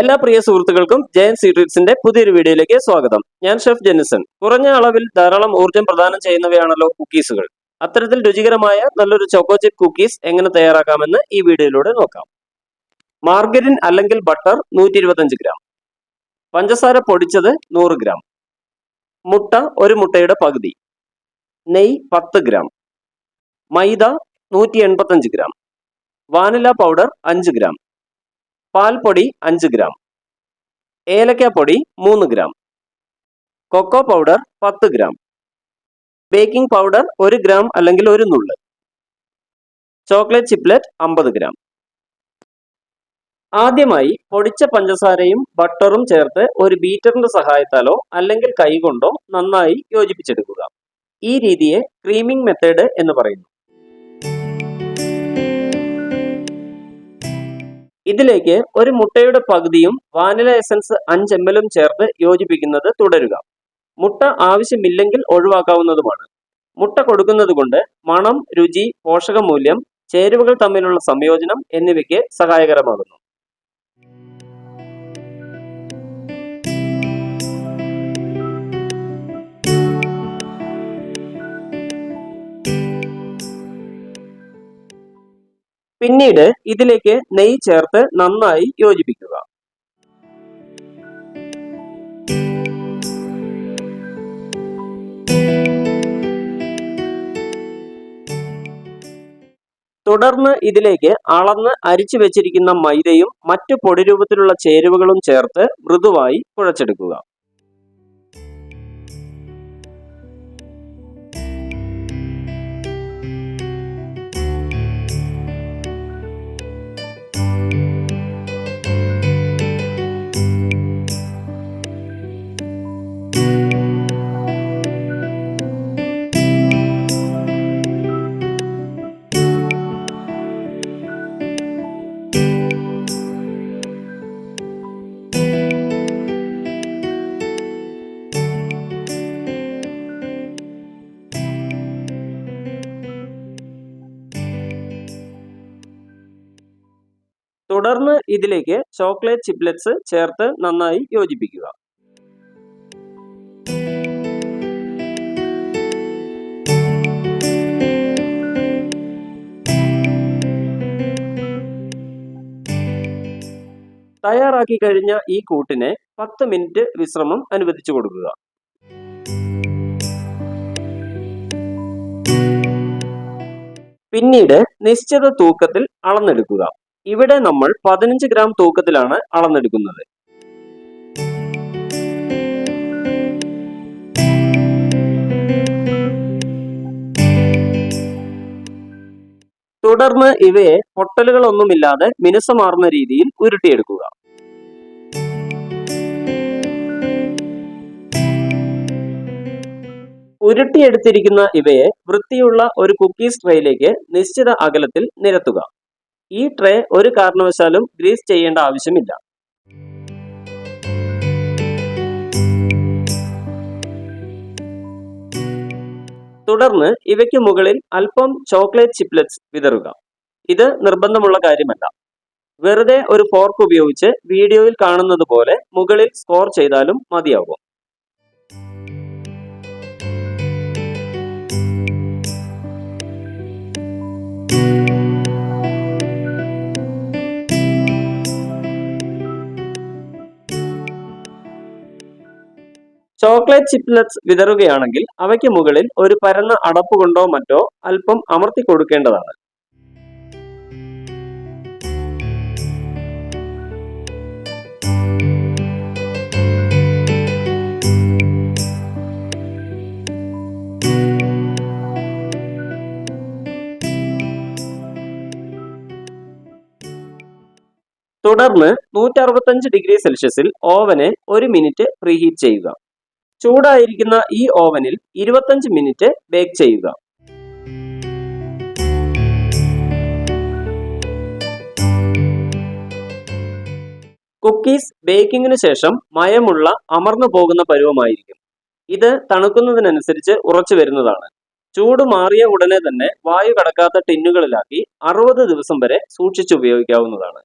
എല്ലാ പ്രിയ സുഹൃത്തുക്കൾക്കും ജയൻ സീക്രറ്റ്സിന്റെ പുതിയൊരു വീഡിയോയിലേക്ക് സ്വാഗതം. ഞാൻ ഷെഫ് ജെന്നിസൺ. കുറഞ്ഞ അളവിൽ ധാരാളം ഊർജം പ്രദാനം ചെയ്യുന്നവയാണല്ലോ കുക്കീസുകൾ. അത്തരത്തിൽ രുചികരമായ നല്ലൊരു ചോക്കോ ചിപ്പ് കുക്കീസ് എങ്ങനെ തയ്യാറാക്കാമെന്ന് ഈ വീഡിയോയിലൂടെ നോക്കാം. മാർഗരിൻ അല്ലെങ്കിൽ ബട്ടർ നൂറ്റി ഗ്രാം. പഞ്ചസാര പൊടിച്ചത് നൂറ് ഗ്രാം. മുട്ട ഒരു മുട്ടയുടെ പകുതി. നെയ് പത്ത് ഗ്രാം. മൈദ നൂറ്റി ഗ്രാം. വാനില പൗഡർ അഞ്ച് ഗ്രാം. പാൽപ്പൊടി അഞ്ച് ഗ്രാം. ഏലക്കാപ്പൊടി മൂന്ന് ഗ്രാം. കൊക്കോ പൗഡർ പത്ത് ഗ്രാം. ബേക്കിംഗ് പൗഡർ ഒരു ഗ്രാം അല്ലെങ്കിൽ ഒരു നുള്ള്. ചോക്ലേറ്റ് ചിപ്ലെറ്റ് അമ്പത് ഗ്രാം. ആദ്യമായി പൊടിച്ച പഞ്ചസാരയും ബട്ടറും ചേർത്ത് ഒരു ബീറ്ററിന്റെ സഹായത്താലോ അല്ലെങ്കിൽ കൈകൊണ്ടോ നന്നായി യോജിപ്പിച്ചെടുക്കുക. ഈ രീതിയെ ക്രീമിംഗ് മെത്തേഡ് എന്ന് പറയുന്നു. ഇതിലേക്ക് ഒരു മുട്ടയുടെ പകുതിയും വാനില എസൻസ് അഞ്ച് എം എല്ലും ചേർത്ത് യോജിപ്പിക്കുന്നത് തുടരുക. മുട്ട ആവശ്യമില്ലെങ്കിൽ ഒഴിവാക്കാവുന്നതുമാണ്. മുട്ട കൊടുക്കുന്നത് കൊണ്ട് മണം രുചി പോഷകമൂല്യം ചേരുവകൾ തമ്മിലുള്ള സംയോജനം എന്നിവയ്ക്ക് സഹായകരമാകുന്നു. പിന്നീട് ഇതിലേക്ക് നെയ്യ് ചേർത്ത് നന്നായി യോജിപ്പിക്കുക. തുടർന്ന് ഇതിലേക്ക് അളന്ന് അരിച്ചു വെച്ചിരിക്കുന്ന മൈദയും മറ്റു പൊടി രൂപത്തിലുള്ള ചേരുവകളും ചേർത്ത് മൃദുവായി കുഴച്ചെടുക്കുക. തുടർന്ന് ഇതിലേക്ക് ചോക്ലേറ്റ് ചിപ്ലെറ്റ്സ് ചേർത്ത് നന്നായി യോജിപ്പിക്കുക. തയ്യാറാക്കി കഴിഞ്ഞ ഈ കൂട്ടിനെ പത്ത് മിനിറ്റ് വിശ്രമം അനുവദിച്ചു കൊടുക്കുക. പിന്നീട് നിശ്ചിത തൂക്കത്തിൽ അളന്നെടുക്കുക. ഇവിടെ നമ്മൾ പതിനഞ്ച് ഗ്രാം തൂക്കത്തിലാണ് അളന്നെടുക്കുന്നത്. തുടർന്ന് ഇവയെ പൊട്ടലുകളൊന്നുമില്ലാതെ മിനുസമാർന്ന രീതിയിൽ ഉരുട്ടിയെടുക്കുക. ഉരുട്ടിയെടുത്തിരിക്കുന്ന ഇവയെ വൃത്തിയുള്ള ഒരു കുക്കീസ് ട്രേയിലേക്ക് നിശ്ചിത അകലത്തിൽ നിരത്തുക. ഈ ട്രേ ഒരു കാരണവശാലും ഗ്രീസ് ചെയ്യേണ്ട ആവശ്യമില്ല. തുടർന്ന് ഇവയ്ക്ക് മുകളിൽ അല്പം ചോക്ലേറ്റ് ചിപ്ലെറ്റ്സ് വിതറുക. ഇത് നിർബന്ധമുള്ള കാര്യമല്ല. വെറുതെ ഒരു ഫോർക്ക് ഉപയോഗിച്ച് വീഡിയോയിൽ കാണുന്നത് പോലെ മുകളിൽ സ്കോർ ചെയ്താലും മതിയാകും. ചോക്ലേറ്റ് ചിപ്ലെറ്റ്സ് വിതറുകയാണെങ്കിൽ അവയ്ക്ക് മുകളിൽ ഒരു പരന്ന അടപ്പ് കൊണ്ടോ മറ്റോ അല്പം അമർത്തി കൊടുക്കേണ്ടതാണ്. തുടർന്ന് നൂറ്ററുപത്തഞ്ച് ഡിഗ്രി സെൽഷ്യസിൽ ഓവനെ ഒരു മിനിറ്റ് പ്രീഹീറ്റ് ചെയ്യുക. ചൂടായിരിക്കുന്ന ഈ ഓവനിൽ ഇരുപത്തഞ്ച് മിനിറ്റ് ബേക്ക് ചെയ്യുക. കുക്കീസ് ബേക്കിങ്ങിന് ശേഷം മയമുള്ള അമർന്നു പോകുന്ന പരുവമായിരിക്കും. ഇത് തണുക്കുന്നതിനനുസരിച്ച് ഉറച്ചു വരുന്നതാണ്. ചൂട് മാറിയ ഉടനെ തന്നെ വായു കടക്കാത്ത ടിന്നുകളിലാക്കി അറുപത് ദിവസം വരെ സൂക്ഷിച്ചുപയോഗിക്കാവുന്നതാണ്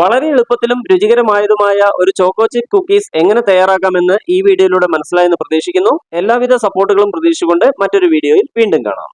വളരെ എളുപ്പത്തിലും രുചികരമായതുമായ ഒരു ചോക്കോ ചിപ്പ് കുക്കീസ് എങ്ങനെ തയ്യാറാക്കാമെന്ന് ഈ വീഡിയോയിലൂടെ മനസ്സിലായെന്ന് പ്രതീക്ഷിക്കുന്നു. എല്ലാവിധ സപ്പോർട്ടുകളും പ്രതീക്ഷിച്ചുകൊണ്ട് മറ്റൊരു വീഡിയോയിൽ വീണ്ടും കാണാം.